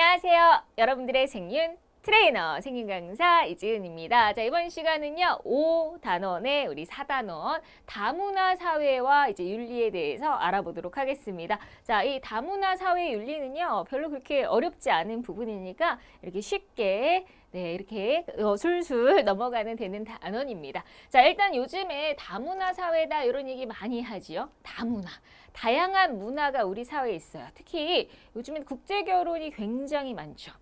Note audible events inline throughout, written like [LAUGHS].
안녕하세요. 여러분들의 생윤 트레이너 생윤 강사 이지은입니다. 자, 이번 시간은요. 5단원의 우리 4단원 다문화 사회와 이제 윤리에 대해서 알아보도록 하겠습니다. 자, 이 다문화 사회 윤리는요. 별로 그렇게 어렵지 않은 부분이니까 이렇게 쉽게 네, 이렇게 어, 술술 넘어가는 되는 단원입니다. 자, 일단 요즘에 다문화 사회다 이런 얘기 많이 하지요. 다문화. 다양한 문화가 우리 사회에 있어요. 특히 요즘엔 국제 결혼이 굉장히 많죠.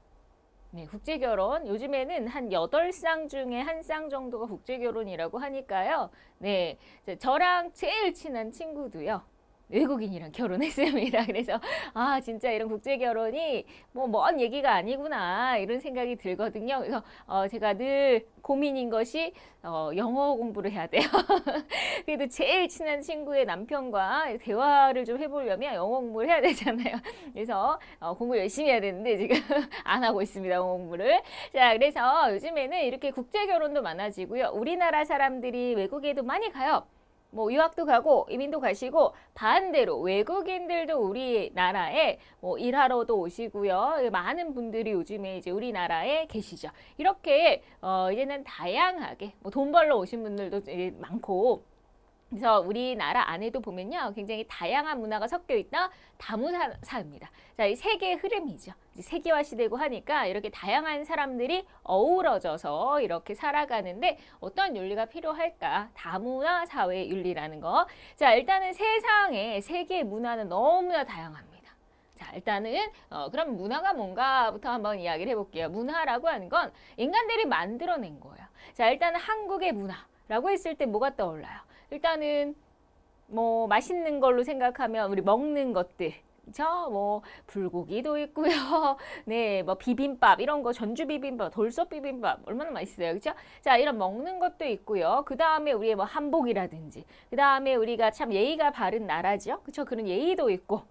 네, 국제 결혼. 요즘에는 한 여덟 쌍 중에 한 쌍 정도가 국제 결혼이라고 하니까요. 네. 저랑 제일 친한 친구도요. 외국인이랑 결혼했습니다. [LAUGHS] 그래서 아 진짜 이런 국제 결혼이 뭐 먼 얘기가 아니구나 이런 생각이 들거든요. 그래서 어, 제가 늘 고민인 것이 어, 영어 공부를 해야 돼요. [LAUGHS] 그래도 제일 친한 친구의 남편과 대화를 좀 해보려면 영어 공부를 해야 되잖아요. [LAUGHS] 그래서 어, 공부 열심히 해야 되는데 지금 안 하고 있습니다. 영어 공부를. 자 그래서 요즘에는 이렇게 국제 결혼도 많아지고요. 우리나라 사람들이 외국에도 많이 가요. 뭐 유학도 가고 이민도 가시고 반대로 외국인들도 우리나라에 뭐 일하러도 오시고요. 많은 분들이 요즘에 이제 우리나라에 계시죠. 이렇게 어 이제는 다양하게 뭐 돈 벌러 오신 분들도 이제 많고 그래서 우리나라 안에도 보면요. 굉장히 다양한 문화가 섞여 있다. 다문화사입니다. 자, 이 세계의 흐름이죠. 이제 세계화 시대고 하니까 이렇게 다양한 사람들이 어우러져서 이렇게 살아가는데 어떤 윤리가 필요할까? 다문화 사회 윤리라는 거. 자, 일단은 세상에 세계의 문화는 너무나 다양합니다. 자, 일단은 어, 그럼 문화가 뭔가부터 한번 이야기를 해볼게요. 문화라고 하는 건 인간들이 만들어낸 거예요. 자, 일단은 한국의 문화라고 했을 때 뭐가 떠올라요? 일단은 뭐 맛있는 걸로 생각하면 우리 먹는 것들 그죠? 뭐 불고기도 있고요. [LAUGHS] 네, 뭐 비빔밥 이런 거 전주 비빔밥, 돌솥 비빔밥 얼마나 맛있어요, 그죠? 자, 이런 먹는 것도 있고요. 그 다음에 우리의 뭐 한복이라든지, 그 다음에 우리가 참 예의가 바른 나라죠, 그죠? 그런 예의도 있고,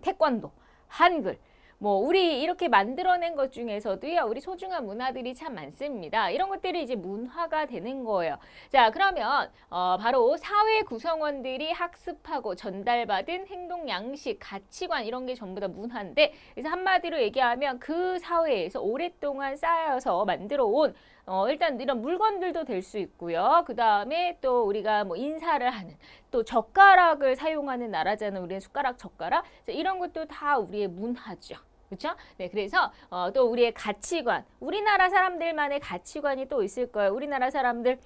태권도, 한글. 뭐 우리 이렇게 만들어낸 것 중에서도요 우리 소중한 문화들이 참 많습니다. 이런 것들이 이제 문화가 되는 거예요. 자 그러면 어, 바로 사회 구성원들이 학습하고 전달받은 행동 양식, 가치관 이런 게 전부 다 문화인데 그래서 한마디로 얘기하면 그 사회에서 오랫동안 쌓여서 만들어 온 어, 일단 이런 물건들도 될 수 있고요. 그 다음에 또 우리가 뭐 인사를 하는 또 젓가락을 사용하는 나라잖아요. 우리는 숟가락, 젓가락. 자, 이런 것도 다 우리의 문화죠. 그렇죠? 네, 그래서 어, 또 우리의 가치관, 우리나라 사람들만의 가치관이 또 있을 거예요. 우리나라 사람들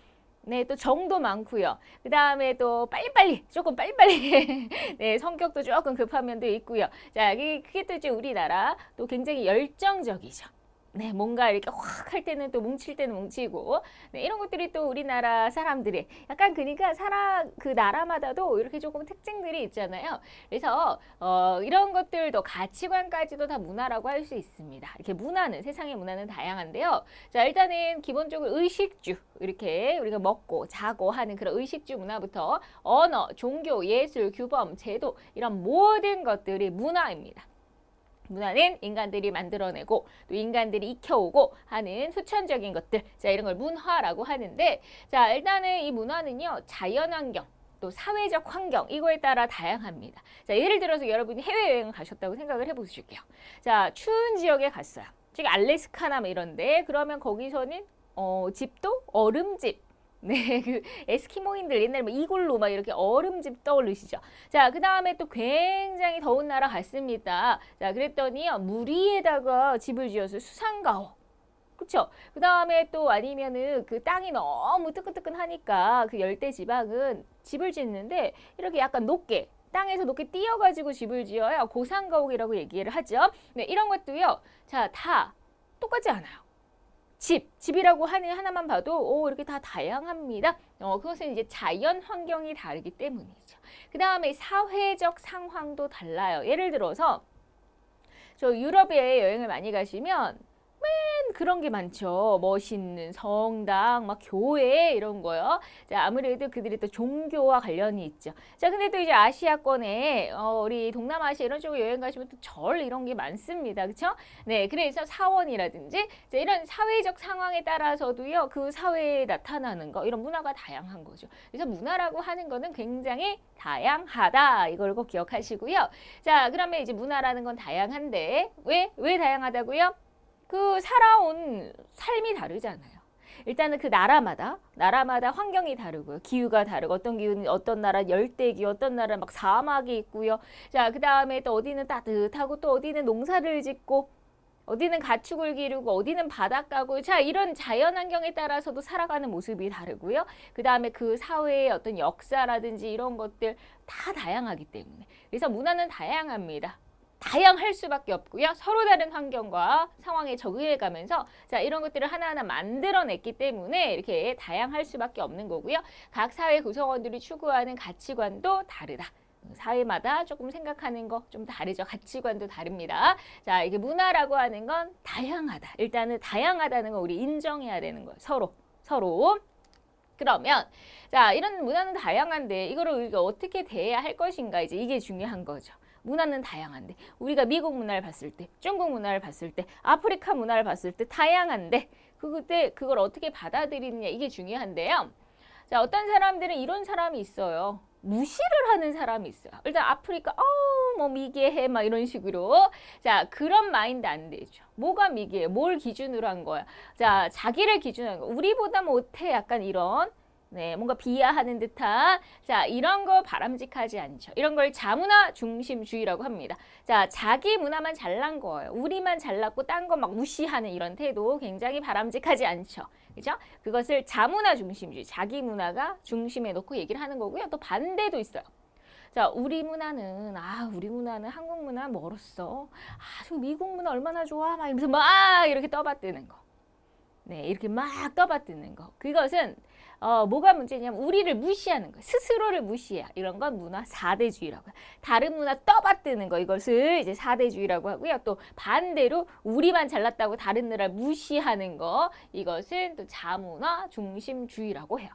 네, 또 정도 많고요. 그 다음에 또 빨리빨리, 조금 빨리빨리. [LAUGHS] 네, 성격도 조금 급한 면도 있고요. 자, 그게 또 이제 우리나라 또 굉장히 열정적이죠. 네, 뭔가 이렇게 확 할 때는 또 뭉칠 때는 뭉치고, 네, 이런 것들이 또 우리나라 사람들의 약간 그러니까 사람 그 나라마다도 이렇게 조금 특징들이 있잖아요. 그래서 어, 이런 것들도 가치관까지도 다 문화라고 할 수 있습니다. 이렇게 문화는 세상의 문화는 다양한데요. 자, 일단은 기본적으로 의식주 이렇게 우리가 먹고 자고 하는 그런 의식주 문화부터 언어, 종교, 예술, 규범, 제도 이런 모든 것들이 문화입니다. 문화는 인간들이 만들어내고 또 인간들이 익혀오고 하는 후천적인 것들. 자, 이런 걸 문화라고 하는데 자, 일단은 이 문화는요. 자연환경 또 사회적 환경 이거에 따라 다양합니다. 자, 예를 들어서 여러분이 해외여행을 가셨다고 생각을 해보실게요. 자, 추운 지역에 갔어요. 즉 알래스카나 뭐 이런데 그러면 거기서는 어, 집도 얼음집 네, 그 에스키모인들 옛날에 뭐 이골로 막 이렇게 얼음집 떠올리시죠. 자, 그 다음에 또 굉장히 더운 나라 갔습니다. 자, 그랬더니요 물 위에다가 집을 지어서 수상가오. 그쵸? 그 다음에 또 아니면은 그 땅이 너무 뜨끈뜨끈하니까 그 열대 지방은 집을 짓는데 이렇게 약간 높게 땅에서 높게 띄어가지고 집을 지어야 고산가옥이라고 얘기를 하죠. 네, 이런 것도요. 자, 다 똑같지 않아요. 집, 집이라고 하는 하나만 봐도 오 이렇게 다 다양합니다. 어, 그것은 이제 자연 환경이 다르기 때문이죠. 그 다음에 사회적 상황도 달라요. 예를 들어서 저 유럽에 여행을 많이 가시면 맨 그런 게 많죠. 멋있는 성당, 막 교회 이런 거요. 자, 아무래도 그들이 또 종교와 관련이 있죠. 자, 근데 또 이제 아시아권에 어, 우리 동남아시아 이런 쪽에 여행 가시면 또 절 이런 게 많습니다. 그렇죠? 네, 그래서 사원이라든지 자, 이런 사회적 상황에 따라서도요. 그 사회에 나타나는 거 이런 문화가 다양한 거죠. 그래서 문화라고 하는 거는 굉장히 다양하다. 이걸 꼭 기억하시고요. 자, 그러면 이제 문화라는 건 다양한데 왜 왜 다양하다고요? 그 살아온 삶이 다르잖아요. 일단은 그 나라마다 나라마다 환경이 다르고요. 기후가 다르고 어떤 기후는 어떤 나라 열대기, 어떤 나라 막 사막이 있고요. 자, 그다음에 또 어디는 따뜻하고 또 어디는 농사를 짓고 어디는 가축을 기르고 어디는 바닷가고 자 이런 자연 환경에 따라서도 살아가는 모습이 다르고요. 그다음에 그 사회의 어떤 역사라든지 이런 것들 다 다양하기 때문에 그래서 문화는 다양합니다. 다양할 수밖에 없고요. 서로 다른 환경과 상황에 적응해 가면서 자, 이런 것들을 하나하나 만들어냈기 때문에 이렇게 다양할 수밖에 없는 거고요. 각 사회 구성원들이 추구하는 가치관도 다르다. 사회마다 조금 생각하는 거 좀 다르죠. 가치관도 다릅니다. 자, 이게 문화라고 하는 건 다양하다. 일단은 다양하다는 거 우리 인정해야 되는 거예요. 서로. 서로. 그러면 자, 이런 문화는 다양한데 이거를 우리가 어떻게 대해야 할 것인가 이제 이게 중요한 거죠. 문화는 다양한데 우리가 미국 문화를 봤을 때, 중국 문화를 봤을 때, 아프리카 문화를 봤을 때 다양한데 그때 그걸 어떻게 받아들이느냐 이게 중요한데요. 자, 어떤 사람들은 이런 사람이 있어요. 무시를 하는 사람이 있어요. 일단 아프리카, 어, 뭐 미개해, 막 이런 식으로. 자, 그런 마인드 안 되죠. 뭐가 미개해? 뭘 기준으로 한 거야? 자, 자기를 기준으로 한 거. 우리보다 못해. 약간 이런. 네, 뭔가 비하하는 듯한 자 이런 거 바람직하지 않죠. 이런 걸 자문화 중심주의라고 합니다. 자 자기 문화만 잘난 거예요. 우리만 잘났고 딴 거 막 무시하는 이런 태도 굉장히 바람직하지 않죠. 그죠? 그것을 자문화 중심주의, 자기 문화가 중심에 놓고 얘기를 하는 거고요. 또 반대도 있어요. 자, 우리 문화는 아, 우리 문화는 한국 문화 멀었어. 아, 저 미국 문화 얼마나 좋아. 막 이러면서 막 이렇게 떠받드는 거. 네, 이렇게 막 떠받드는 거. 그것은 어, 뭐가 문제냐면 우리를 무시하는 거예요. 스스로를 무시해. 이런 건 문화 사대주의라고. 다른 문화 떠받드는 거 이것을 이제 사대주의라고 하고요. 또 반대로 우리만 잘났다고 다른 나라를 무시하는 거 이것은 또 자문화 중심주의라고 해요.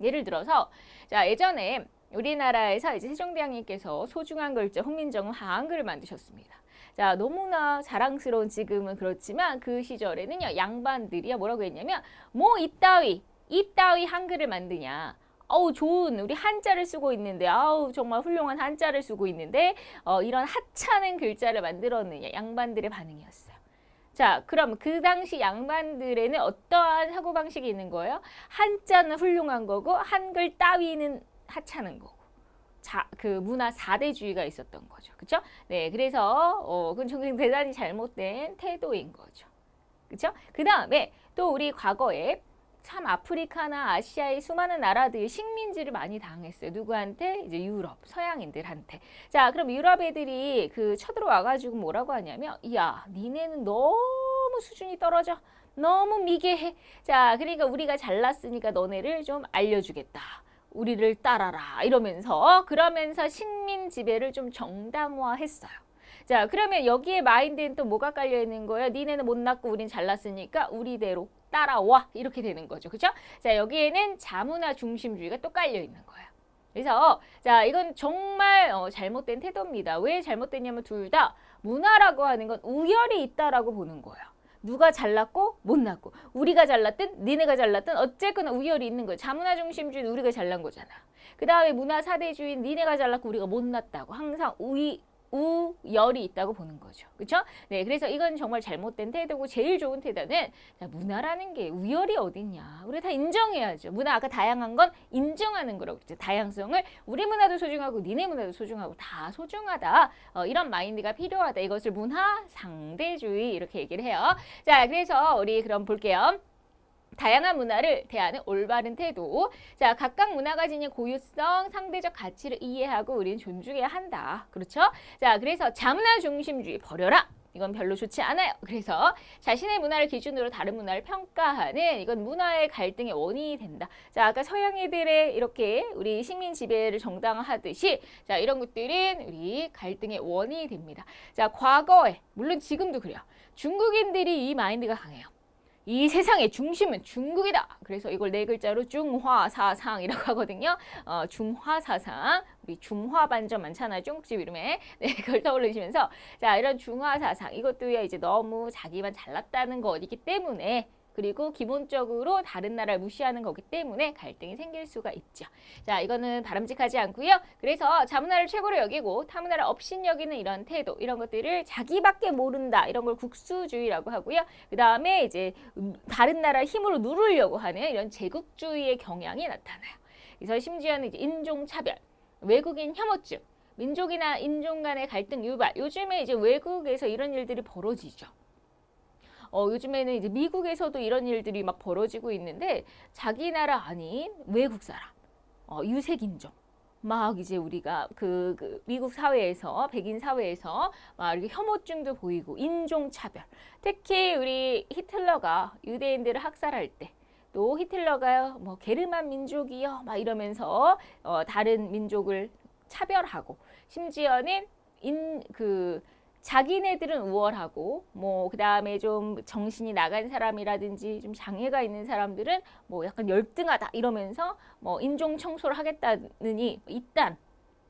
예를 들어서 자 예전에 우리나라에서 이제 세종대왕님께서 소중한 글자 홍민정음 한글을 만드셨습니다. 자 너무나 자랑스러운 지금은 그렇지만 그 시절에는요 양반들이요 뭐라고 했냐면 뭐 이따위 이따위 한글을 만드냐 어우 좋은 우리 한자를 쓰고 있는데 아우 정말 훌륭한 한자를 쓰고 있는데 어, 이런 하찮은 글자를 만들었느냐 양반들의 반응이었어요. 자, 그럼 그 당시 양반들에는 어떠한 사고방식이 있는 거예요? 한자는 훌륭한 거고 한글 따위는 하찮은 거고. 자, 그 문화 사대주의가 있었던 거죠. 그렇죠? 네, 그래서 어, 그건 대단히 잘못된 태도인 거죠. 그렇죠? 그 다음에 또 우리 과거에 참 아프리카나 아시아의 수많은 나라들이 식민지를 많이 당했어요. 누구한테? 이제 유럽, 서양인들한테. 자, 그럼 유럽 애들이 그 쳐들어와 가지고 뭐라고 하냐면, 야, 니네는 너무 수준이 떨어져. 너무 미개해. 자, 그러니까 우리가 잘났으니까 너네를 좀 알려주겠다. 우리를 따라라. 이러면서, 그러면서 식민 지배를 좀 정당화했어요. 자, 그러면 여기에 마인드는 또 뭐가 깔려 있는 거예요? 니네는 못 났고 우린 잘났으니까 우리대로 따라와 이렇게 되는 거죠. 그렇죠? 자, 여기에는 자문화 중심주의가 또 깔려 있는 거예요. 그래서 자, 이건 정말 어, 잘못된 태도입니다. 왜 잘못됐냐면 둘 다 문화라고 하는 건 우열이 있다라고 보는 거예요. 누가 잘났고 못났고 우리가 잘났든 니네가 잘났든 어쨌거나 우열이 있는 거예요. 자문화 중심주의는 우리가 잘난 거잖아. 그 다음에 문화 사대주의 니네가 잘났고 우리가 못났다고 항상 우위 우열이 있다고 보는 거죠. 그렇죠? 네, 그래서 이건 정말 잘못된 태도고 제일 좋은 태도는 자, 문화라는 게 우열이 어딨냐. 우리 다 인정해야죠. 문화 아까 다양한 건 인정하는 거라고 그랬죠. 다양성을 우리 문화도 소중하고 니네 문화도 소중하고 다 소중하다. 어, 이런 마인드가 필요하다. 이것을 문화 상대주의 이렇게 얘기를 해요. 자, 그래서 우리 그럼 볼게요. 다양한 문화를 대하는 올바른 태도. 자, 각각 문화가 지닌 고유성, 상대적 가치를 이해하고 우리는 존중해야 한다. 그렇죠? 자, 그래서 자문화 중심주의 버려라. 이건 별로 좋지 않아요. 그래서 자신의 문화를 기준으로 다른 문화를 평가하는 이건 문화의 갈등의 원인이 된다. 자, 아까 서양 애들의 이렇게 우리 식민 지배를 정당화하듯이 자, 이런 것들은 우리 갈등의 원인이 됩니다. 자, 과거에 물론 지금도 그래요. 중국인들이 이 마인드가 강해요. 이 세상의 중심은 중국이다. 그래서 이걸 네 글자로 중화사상이라고 [LAUGHS] 하거든요. 어, 중화사상. 우리 중화 반점 많잖아요. 중국집 이름에. [LAUGHS] 네, 그걸 떠올리시면서 자, 이런 중화사상. 이것도 이제 너무 자기만 잘났다는 것이기 때문에 그리고 기본적으로 다른 나라를 무시하는 거기 때문에 갈등이 생길 수가 있죠. 자, 이거는 바람직하지 않고요. 그래서 자문화를 최고로 여기고 타문화를 업신 여기는 이런 태도, 이런 것들을 자기밖에 모른다. 이런 걸 국수주의라고 하고요. 그 다음에 이제 음, 다른 나라를 힘으로 누르려고 하는 이런 제국주의의 경향이 나타나요. 그래서 심지어는 이제 인종차별, 외국인 혐오증, 민족이나 인종 간의 갈등 유발. 요즘에 이제 외국에서 이런 일들이 벌어지죠. 어, 요즘에는 이제 미국에서도 이런 일들이 막 벌어지고 있는데 자기 나라 아닌 외국 사람, 어, 유색 인종. 막 이제 우리가 그, 그 미국 사회에서 백인 사회에서 막 이렇게 혐오증도 보이고 인종 차별. 특히 우리 히틀러가 유대인들을 학살할 때 또 히틀러가 뭐 게르만 민족이요 막 이러면서 어, 다른 민족을 차별하고 심지어는 인 그 자기네들은 우월하고 뭐 그다음에 좀 정신이 나간 사람이라든지 좀 장애가 있는 사람들은 뭐 약간 열등하다 이러면서 뭐 인종 청소를 하겠다느니 이딴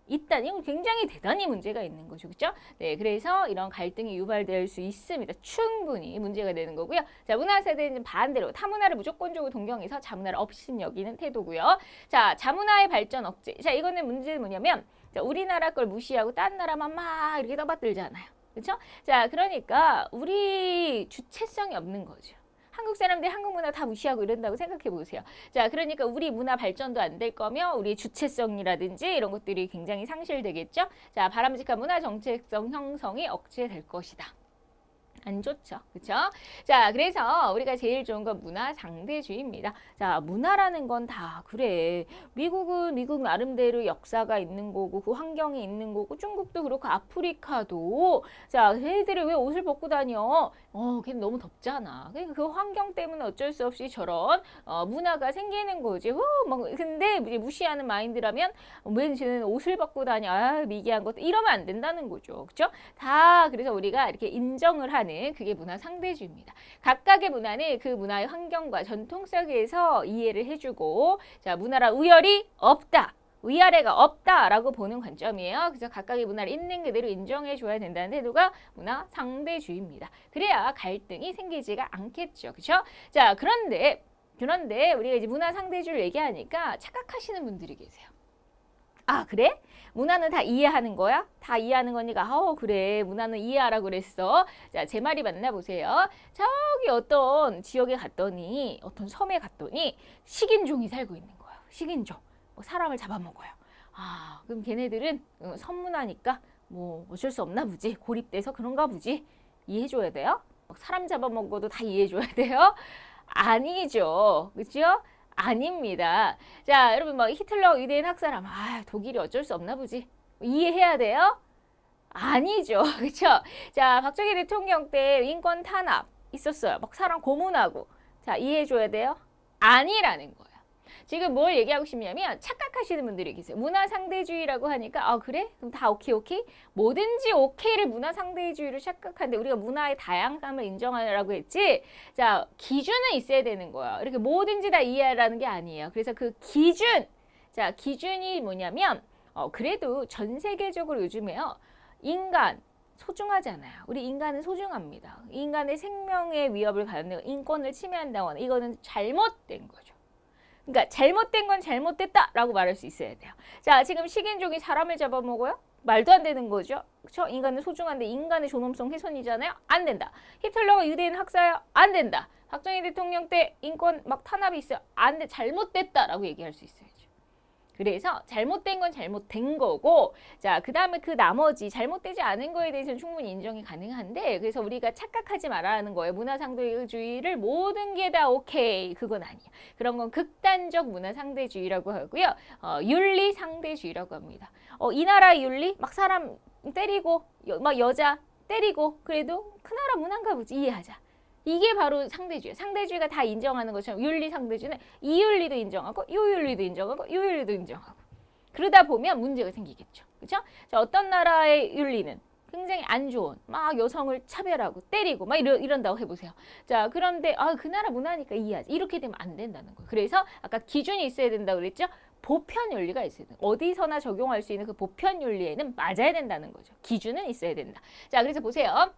이딴 이건 굉장히 대단히 문제가 있는 거죠. 그렇죠? 네, 그래서 이런 갈등이 유발될 수 있습니다. 충분히 문제가 되는 거고요. 자, 문화 세대는 반대로 타문화를 무조건적으로 동경해서 자문화를 없인 여기는 태도고요. 자, 자문화의 발전 억제. 자, 이거는 문제는 뭐냐면 자, 우리나라 걸 무시하고 딴 나라만 막 이렇게 떠받들잖아요. 그렇죠? 자, 그러니까 우리 주체성이 없는 거죠. 한국 사람들이 한국 문화 다 무시하고 이런다고 생각해 보세요. 자, 그러니까 우리 문화 발전도 안 될 거며 우리 주체성이라든지 이런 것들이 굉장히 상실되겠죠. 자, 바람직한 문화 정체성 형성이 억제될 것이다. 안 좋죠. 그렇죠? 자, 그래서 우리가 제일 좋은 건 문화 상대주의입니다. 자, 문화라는 건 다 그래. 미국은 미국 나름대로 역사가 있는 거고 그 환경이 있는 거고 중국도 그렇고 아프리카도 자, 걔들이 왜 옷을 벗고 다녀? 어, 걔는 너무 덥잖아. 그러니까 그 환경 때문에 어쩔 수 없이 저런 어, 문화가 생기는 거지. 어, 막 근데 이제 무시하는 마인드라면 왜 쟤는 옷을 벗고 다녀? 아, 미개한 것도 이러면 안 된다는 거죠. 그렇죠? 다 그래서 우리가 이렇게 인정을 하는 그게 문화 상대주의입니다. 각각의 문화는 그 문화의 환경과 전통 속에서 이해를 해주고 자 문화라 우열이 없다. 위아래가 없다라고 보는 관점이에요. 그래서 각각의 문화를 있는 그대로 인정해 줘야 된다는 태도가 문화 상대주의입니다. 그래야 갈등이 생기지가 않겠죠. 그렇죠? 자, 그런데 그런데 우리가 이제 문화 상대주의를 얘기하니까 착각하시는 분들이 계세요. 아, 그래? 문화는 다 이해하는 거야? 다 이해하는 거니까, 어, 그래. 문화는 이해하라 그랬어. 자, 제 말이 맞나 보세요. 저기 어떤 지역에 갔더니, 어떤 섬에 갔더니, 식인종이 살고 있는 거예요. 식인종. 뭐 사람을 잡아먹어요. 아, 그럼 걔네들은 어, 섬문화니까 뭐 어쩔 수 없나 보지. 고립돼서 그런가 보지. 이해해줘야 돼요? 막 사람 잡아먹어도 다 이해해줘야 돼요? 아니죠. 그죠? 아닙니다. 자, 여러분 막 히틀러 유대인 학살함. 아, 독일이 어쩔 수 없나 보지. 이해해야 돼요? 아니죠. [LAUGHS] 그렇죠? 자, 박정희 대통령 때 인권 탄압 있었어요. 막 사람 고문하고. 자, 이해해 줘야 돼요? 아니라는 거예요. 지금 뭘 얘기하고 싶냐면 착각하시는 분들이 계세요. 문화 상대주의라고 하니까 아 그래? 그럼 다 오케이 오케이? 뭐든지 오케이를 문화 상대주의로 착각하는데 우리가 문화의 다양함을 인정하라고 했지. 자 기준은 있어야 되는 거야. 이렇게 뭐든지 다 이해하라는 게 아니에요. 그래서 그 기준, 자 기준이 뭐냐면 어 그래도 전 세계적으로 요즘에요 인간 소중하잖아요. 우리 인간은 소중합니다. 인간의 생명의 위협을 가는 인권을 침해한다거나 이거는 잘못된 거죠. 그러니까 잘못된 건 잘못됐다라고 말할 수 있어야 돼요. 자, 지금 식인종이 사람을 잡아먹어요? 말도 안 되는 거죠. 그렇죠? 인간은 소중한데 인간의 존엄성 훼손이잖아요. 안 된다. 히틀러가 유대인 학사요? 안 된다. 박정희 대통령 때 인권 막 탄압이 있어요. 안 돼. 잘못됐다라고 얘기할 수 있어야죠. 그래서 잘못된 건 잘못된 거고 자 그다음에 그 나머지 잘못되지 않은 거에 대해서는 충분히 인정이 가능한데 그래서 우리가 착각하지 말아야 하는 거예요. 문화 상대주의를 모든 게 다 오케이 그건 아니야. 그런 건 극단적 문화 상대주의라고 하고요. 어, 윤리 상대주의라고 합니다. 어, 이 나라 윤리 막 사람 때리고 여, 막 여자 때리고 그래도 그 나라 문화인가 보지 이해하자. 이게 바로 상대주의. 상대주의가 다 인정하는 것처럼 윤리 상대주의는 이 윤리도 인정하고 요 윤리도 인정하고 요 윤리도 인정하고 그러다 보면 문제가 생기겠죠. 그렇죠? 자, 어떤 나라의 윤리는 굉장히 안 좋은 막 여성을 차별하고 때리고 막 이러, 이런다고 해보세요. 자 그런데 아 그 나라 문화니까 이해하지 이렇게 되면 안 된다는 거예요. 그래서 아까 기준이 있어야 된다고 그랬죠. 보편 윤리가 있어야 돼. 어디서나 적용할 수 있는 그 보편 윤리에는 맞아야 된다는 거죠. 기준은 있어야 된다. 자 그래서 보세요.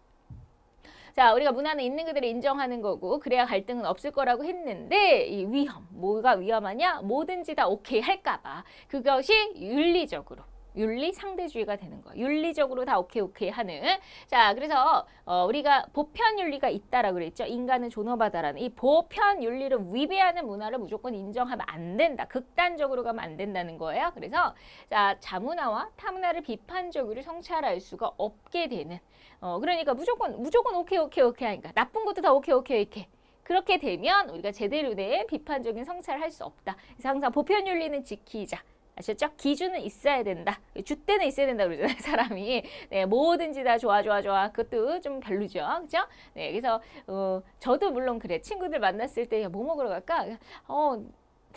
자, 우리가 문화는 있는 그대로 인정하는 거고 그래야 갈등은 없을 거라고 했는데 이 위험, 뭐가 위험하냐? 뭐든지 다 오케이 할까 봐. 그것이 윤리적으로 윤리 상대주의가 되는 거예요. 윤리적으로 다 오케이 오케이 하는. 자, 그래서 어, 우리가 보편 윤리가 있다라고 그랬죠. 인간은 존엄하다라는 이 보편 윤리를 위배하는 문화를 무조건 인정하면 안 된다. 극단적으로 가면 안 된다는 거예요. 그래서 자, 자문화와 타문화를 비판적으로 성찰할 수가 없게 되는 어, 그러니까 무조건 무조건 오케이 오케이 오케이 하니까 나쁜 것도 다 오케이 오케이 오케이. 그렇게 되면 우리가 제대로 된 비판적인 성찰을 할 수 없다. 그래서 항상 보편 윤리는 지키자. 아셨죠? 기준은 있어야 된다. 줏대는 있어야 된다 그러잖아요, [LAUGHS] 사람이. 네, 뭐든지 다 좋아, 좋아, 좋아. 그것도 좀 별로죠. 그죠? 네, 그래서, 어, 저도 물론 그래. 친구들 만났을 때, 야, 뭐 먹으러 갈까? 어,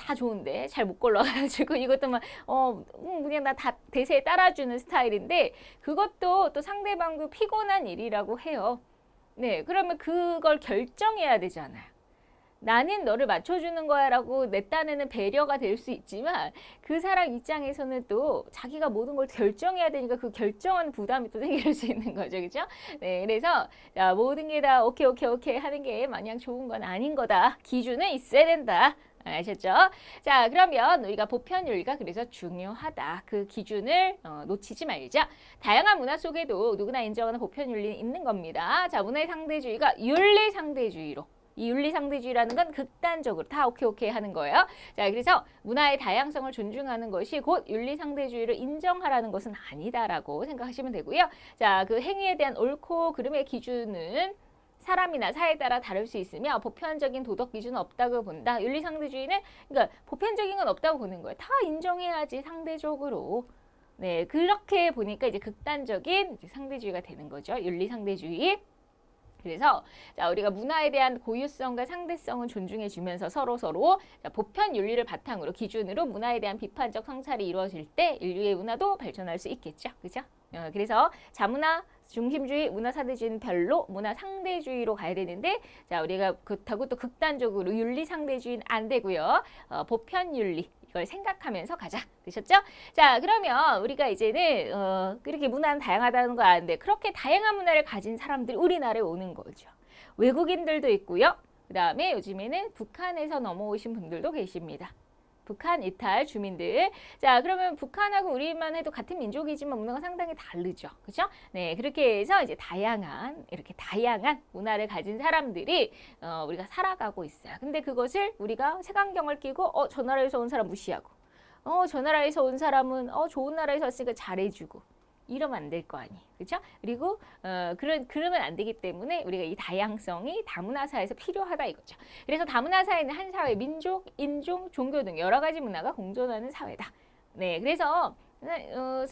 다 좋은데 잘 못 골라가지고 [LAUGHS] 이것도 막 어, 음, 그냥 나 다 대세에 따라주는 스타일인데 그것도 또 상대방도 피곤한 일이라고 해요. 네, 그러면 그걸 결정해야 되잖아요. 나는 너를 맞춰주는 거야 라고 내 딴에는 배려가 될 수 있지만 그 사람 입장에서는 또 자기가 모든 걸 결정해야 되니까 그 결정하는 부담이 또 [LAUGHS] 생길 수 있는 거죠, 그죠? 네, 그래서 자, 모든 게 다 오케이 오케이 오케이 하는 게 마냥 좋은 건 아닌 거다. 기준은 있어야 된다. 아셨죠? 자, 그러면 우리가 보편윤리가 그래서 중요하다. 그 기준을 어, 놓치지 말자. 다양한 문화 속에도 누구나 인정하는 보편윤리는 있는 겁니다. 자, 문화의 상대주의가 윤리 상대주의로 이 윤리 상대주의라는 건 극단적으로 다 오케이 오케이 하는 거예요. 자, 그래서 문화의 다양성을 존중하는 것이 곧 윤리 상대주의를 인정하라는 것은 아니다라고 생각하시면 되고요. 자, 그 행위에 대한 옳고 그름의 기준은 사람이나 사회에 따라 다를 수 있으며 보편적인 도덕 기준은 없다고 본다. 윤리 상대주의는 그러니까 보편적인 건 없다고 보는 거예요. 다 인정해야지 상대적으로. 네, 그렇게 보니까 이제 극단적인 이제 상대주의가 되는 거죠. 윤리 상대주의. 그래서 자, 우리가 문화에 대한 고유성과 상대성은 존중해 주면서 서로 서로 자, 보편 윤리를 바탕으로 기준으로 문화에 대한 비판적 성찰이 이루어질 때 인류의 문화도 발전할 수 있겠죠. 그죠? 어, 그래서 자문화 중심주의, 문화 상대주의는 별로 문화 상대주의로 가야 되는데 자, 우리가 그렇다고 또 극단적으로 윤리 상대주의는 안 되고요. 어, 보편 윤리 이걸 생각하면서 가자. 되셨죠? 자, 그러면 우리가 이제는 어, 그렇게 문화는 다양하다는 거 아는데 그렇게 다양한 문화를 가진 사람들이 우리나라에 오는 거죠. 외국인들도 있고요. 그 다음에 요즘에는 북한에서 넘어오신 분들도 계십니다. 북한 이탈 주민들. 자, 그러면 북한하고 우리만 해도 같은 민족이지만 문화가 상당히 다르죠. 그죠? 네, 그렇게 해서 이제 다양한, 이렇게 다양한 문화를 가진 사람들이 어, 우리가 살아가고 있어요. 근데 그것을 우리가 색안경을 끼고, 어, 저 나라에서 온 사람 무시하고, 어, 저 나라에서 온 사람은, 어, 좋은 나라에서 왔으니까 잘해주고, 이러면 안 될 거 아니에요. 그렇죠? 그리고 어, 그런 그러면 안 되기 때문에 우리가 이 다양성이 다문화 사회에서 필요하다 이거죠. 그래서 다문화 사회는 한 사회 민족, 인종, 종교 등 여러 가지 문화가 공존하는 사회다. 네, 그래서 네, 어,